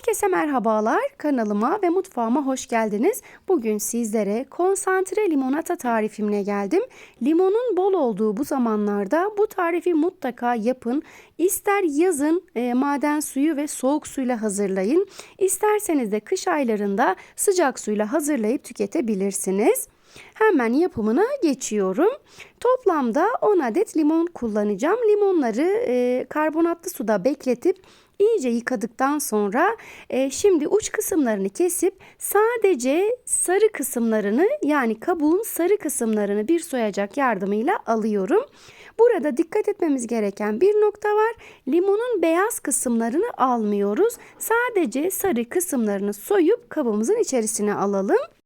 Herkese merhabalar. Kanalıma ve mutfağıma hoş geldiniz. Bugün sizlere konsantre limonata tarifimle geldim. Limonun bol olduğu bu zamanlarda bu tarifi mutlaka yapın. İster yazın e, maden suyu ve soğuk suyla hazırlayın. İsterseniz de kış aylarında sıcak suyla hazırlayıp tüketebilirsiniz. Hemen yapımına geçiyorum. Toplamda 10 adet limon kullanacağım. Limonları e, karbonatlı suda bekletip iyice yıkadıktan sonra e, şimdi uç kısımlarını kesip sadece sarı kısımlarını yani kabuğun sarı kısımlarını bir soyacak yardımıyla alıyorum. Burada dikkat etmemiz gereken bir nokta var. Limonun beyaz kısımlarını almıyoruz. Sadece sarı kısımlarını soyup kabımızın içerisine alalım.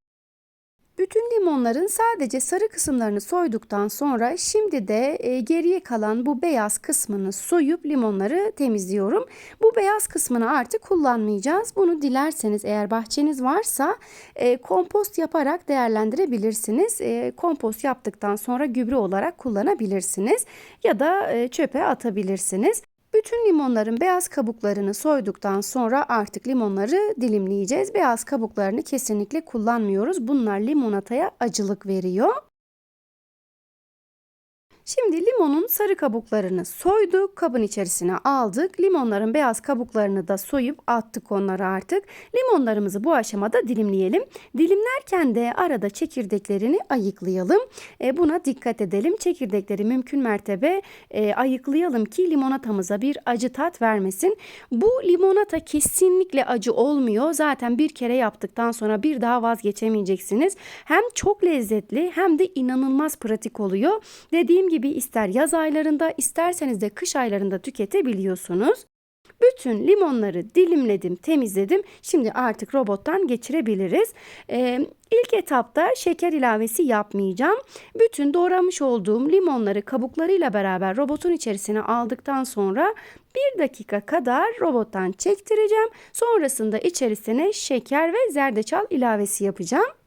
Bütün limonların sadece sarı kısımlarını soyduktan sonra şimdi de e, geriye kalan bu beyaz kısmını soyup limonları temizliyorum. Bu beyaz kısmını artık kullanmayacağız. Bunu dilerseniz eğer bahçeniz varsa e, kompost yaparak değerlendirebilirsiniz. E, kompost yaptıktan sonra gübre olarak kullanabilirsiniz ya da çöpe atabilirsiniz. Bütün limonların beyaz kabuklarını soyduktan sonra artık limonları dilimleyeceğiz. Beyaz kabuklarını kesinlikle kullanmıyoruz. Bunlar limonataya acılık veriyor. Şimdi limonun sarı kabuklarını soyduk, kabın içerisine aldık. Limonların beyaz kabuklarını da soyup attık onları artık. Limonlarımızı bu aşamada dilimleyelim. Dilimlerken de arada çekirdeklerini ayıklayalım. E, buna dikkat edelim. Çekirdekleri mümkün mertebe e, ayıklayalım ki limonatamıza bir acı tat vermesin. Bu limonata kesinlikle acı olmuyor. Zaten bir kere yaptıktan sonra bir daha vazgeçemeyeceksiniz. Hem çok lezzetli hem de inanılmaz pratik oluyor. Dediğim gibi ister yaz aylarında isterseniz de kış aylarında tüketebiliyorsunuz. Bütün limonları dilimledim, temizledim. Şimdi artık robottan geçirebiliriz. Ee, ilk etapta şeker ilavesi yapmayacağım. Bütün doğramış olduğum limonları kabuklarıyla beraber robotun içerisine aldıktan sonra bir dakika kadar robottan çektireceğim. Sonrasında içerisine şeker ve zerdeçal ilavesi yapacağım.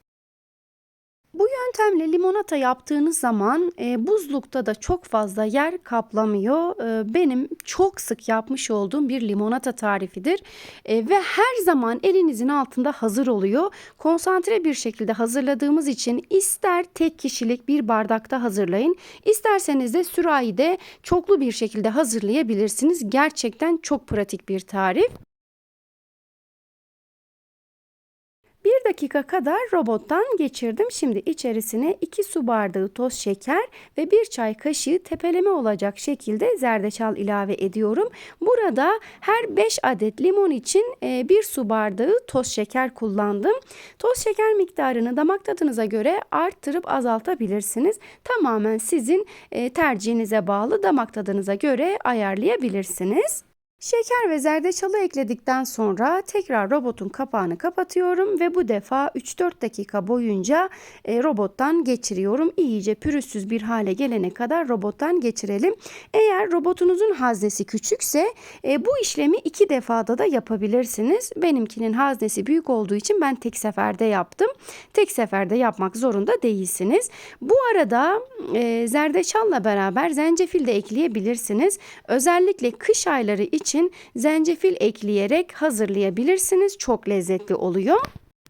Bu yöntemle limonata yaptığınız zaman e, buzlukta da çok fazla yer kaplamıyor. E, benim çok sık yapmış olduğum bir limonata tarifidir. E, ve her zaman elinizin altında hazır oluyor. Konsantre bir şekilde hazırladığımız için ister tek kişilik bir bardakta hazırlayın, isterseniz de sürahide çoklu bir şekilde hazırlayabilirsiniz. Gerçekten çok pratik bir tarif. Dakika kadar robottan geçirdim. Şimdi içerisine 2 su bardağı toz şeker ve 1 çay kaşığı tepeleme olacak şekilde zerdeçal ilave ediyorum. Burada her 5 adet limon için 1 su bardağı toz şeker kullandım. Toz şeker miktarını damak tadınıza göre arttırıp azaltabilirsiniz. Tamamen sizin tercihinize bağlı damak tadınıza göre ayarlayabilirsiniz. Şeker ve zerdeçalı ekledikten sonra tekrar robotun kapağını kapatıyorum ve bu defa 3-4 dakika boyunca e, robottan geçiriyorum. İyice pürüzsüz bir hale gelene kadar robottan geçirelim. Eğer robotunuzun haznesi küçükse e, bu işlemi iki defada da yapabilirsiniz. Benimkinin haznesi büyük olduğu için ben tek seferde yaptım. Tek seferde yapmak zorunda değilsiniz. Bu arada e, zerdeçalla beraber zencefil de ekleyebilirsiniz. Özellikle kış ayları için için zencefil ekleyerek hazırlayabilirsiniz. Çok lezzetli oluyor.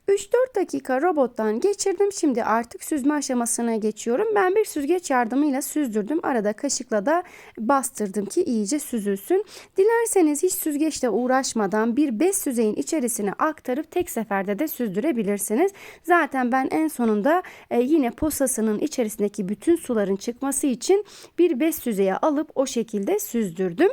3-4 dakika robottan geçirdim. Şimdi artık süzme aşamasına geçiyorum. Ben bir süzgeç yardımıyla süzdürdüm. Arada kaşıkla da bastırdım ki iyice süzülsün. Dilerseniz hiç süzgeçle uğraşmadan bir bez süzeyin içerisine aktarıp tek seferde de süzdürebilirsiniz. Zaten ben en sonunda e, yine posasının içerisindeki bütün suların çıkması için bir bez süzeye alıp o şekilde süzdürdüm.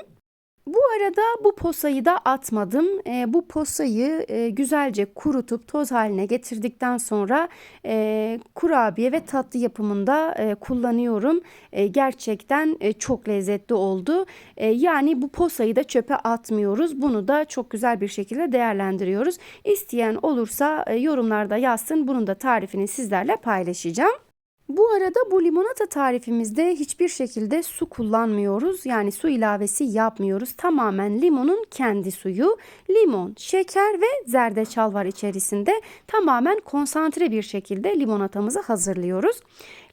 Bu arada bu posayı da atmadım. E, bu posayı e, güzelce kurutup toz haline getirdikten sonra e, kurabiye ve tatlı yapımında e, kullanıyorum. E, gerçekten e, çok lezzetli oldu. E, yani bu posayı da çöpe atmıyoruz. Bunu da çok güzel bir şekilde değerlendiriyoruz. İsteyen olursa e, yorumlarda yazsın. Bunun da tarifini sizlerle paylaşacağım. Bu arada bu limonata tarifimizde hiçbir şekilde su kullanmıyoruz. Yani su ilavesi yapmıyoruz. Tamamen limonun kendi suyu. Limon, şeker ve zerdeçal var içerisinde. Tamamen konsantre bir şekilde limonatamızı hazırlıyoruz.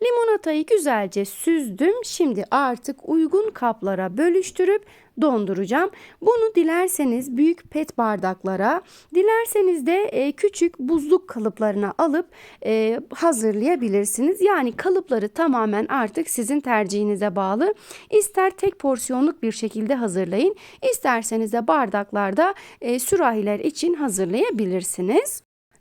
Limonatayı güzelce süzdüm. Şimdi artık uygun kaplara bölüştürüp donduracağım. Bunu dilerseniz büyük pet bardaklara, dilerseniz de e, küçük buzluk kalıplarına alıp e, hazırlayabilirsiniz. Yani kalıpları tamamen artık sizin tercihinize bağlı. İster tek porsiyonluk bir şekilde hazırlayın, isterseniz de bardaklarda e, sürahiler için hazırlayabilirsiniz.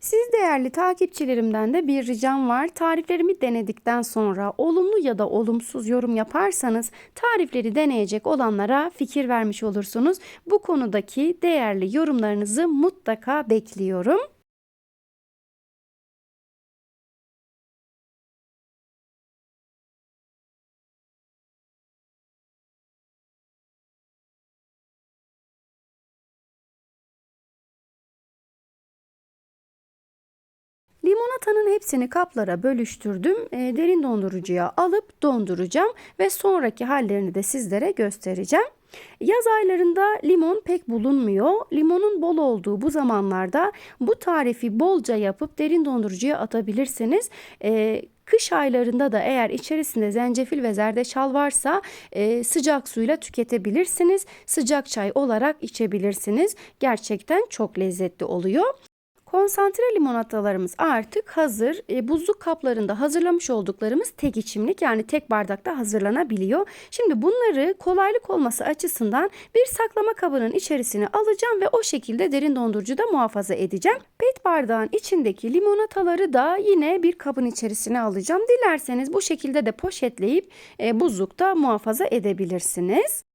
Siz değerli takipçilerimden de bir ricam var. Tariflerimi denedikten sonra olumlu ya da olumsuz yorum yaparsanız tarifleri deneyecek olanlara fikir vermiş olursunuz. Bu konudaki değerli yorumlarınızı mutlaka bekliyorum. Limonatanın hepsini kaplara bölüştürdüm. E, derin dondurucuya alıp donduracağım ve sonraki hallerini de sizlere göstereceğim. Yaz aylarında limon pek bulunmuyor. Limonun bol olduğu bu zamanlarda bu tarifi bolca yapıp derin dondurucuya atabilirsiniz. E, Kış aylarında da eğer içerisinde zencefil ve zerdeçal varsa e, sıcak suyla tüketebilirsiniz. Sıcak çay olarak içebilirsiniz. Gerçekten çok lezzetli oluyor. Konsantre limonatalarımız artık hazır. E, buzluk kaplarında hazırlamış olduklarımız tek içimlik yani tek bardakta hazırlanabiliyor. Şimdi bunları kolaylık olması açısından bir saklama kabının içerisine alacağım ve o şekilde derin dondurucuda muhafaza edeceğim. Pet bardağın içindeki limonataları da yine bir kabın içerisine alacağım. Dilerseniz bu şekilde de poşetleyip e, buzlukta muhafaza edebilirsiniz.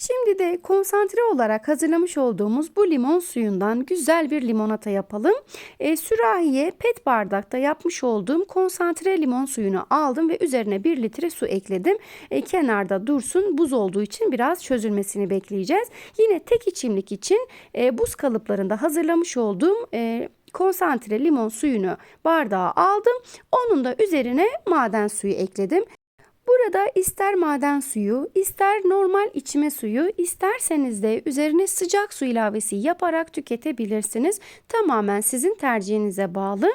Şimdi de konsantre olarak hazırlamış olduğumuz bu limon suyundan güzel bir limonata yapalım. E, sürahiye pet bardakta yapmış olduğum konsantre limon suyunu aldım ve üzerine 1 litre su ekledim. E, kenarda dursun buz olduğu için biraz çözülmesini bekleyeceğiz. Yine tek içimlik için e, buz kalıplarında hazırlamış olduğum e, konsantre limon suyunu bardağa aldım. Onun da üzerine maden suyu ekledim. Burada ister maden suyu, ister normal içme suyu, isterseniz de üzerine sıcak su ilavesi yaparak tüketebilirsiniz. Tamamen sizin tercihinize bağlı.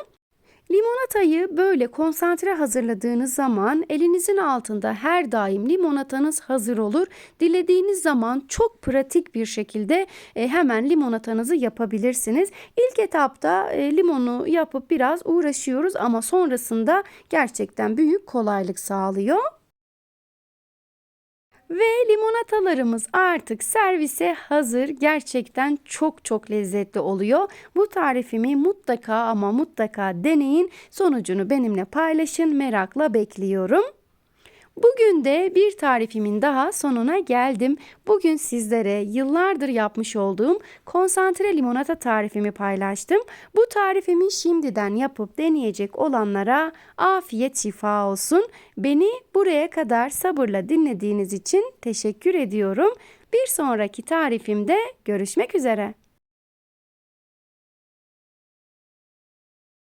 Limonatayı böyle konsantre hazırladığınız zaman elinizin altında her daim limonatanız hazır olur. Dilediğiniz zaman çok pratik bir şekilde e, hemen limonatanızı yapabilirsiniz. İlk etapta e, limonu yapıp biraz uğraşıyoruz ama sonrasında gerçekten büyük kolaylık sağlıyor. Ve limonatalarımız artık servise hazır. Gerçekten çok çok lezzetli oluyor. Bu tarifimi mutlaka ama mutlaka deneyin. Sonucunu benimle paylaşın. Merakla bekliyorum. Bugün de bir tarifimin daha sonuna geldim. Bugün sizlere yıllardır yapmış olduğum konsantre limonata tarifimi paylaştım. Bu tarifimi şimdiden yapıp deneyecek olanlara afiyet şifa olsun. Beni buraya kadar sabırla dinlediğiniz için teşekkür ediyorum. Bir sonraki tarifimde görüşmek üzere.